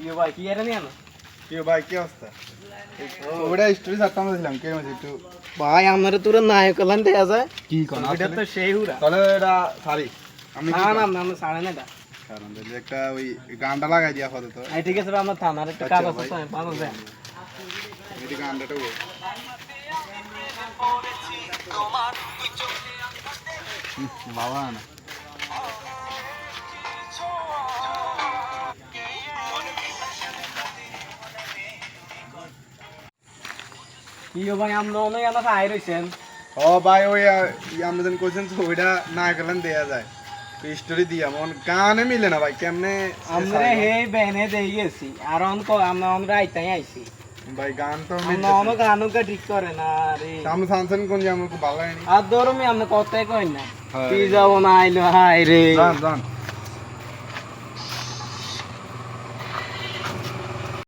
ইয়ে ভাই কি এটা নিয়ে না কি ভাই আমার তোর নায়ক লান দেয়া যায় কি কোন এটা তো সেই হুরা তাহলে এটা সারি আমি না না না আমরা সাড়ে না কারণ একটা ওই গানটা লাগাই দিয়া আপাতত এই ঠিক আছে ভাই, থানার একটা আছে ভালো যায় এই গানটা ওই বাবা না গো ভাই আমরা অনেক ও ভাই ওই আমরা যেন কোয়েছেন তো ওইটা না গেলেন দেয়া যায়। স্টোরি দিয়া মন গানে মিলে না ভাই কেমনে আমরা হে বেনে দেই গেছি আর অন আমরা আমরা আইতাই আইছি। ভাই গান তো আমরা অনেক গানুকা ঠিক করে না রে সামনে সানসেন কোন আমাকে ভালো হয়নি আর ধরো মি আমরা কথাই কই না। কি যাব না আইলো হাই রে। জান জান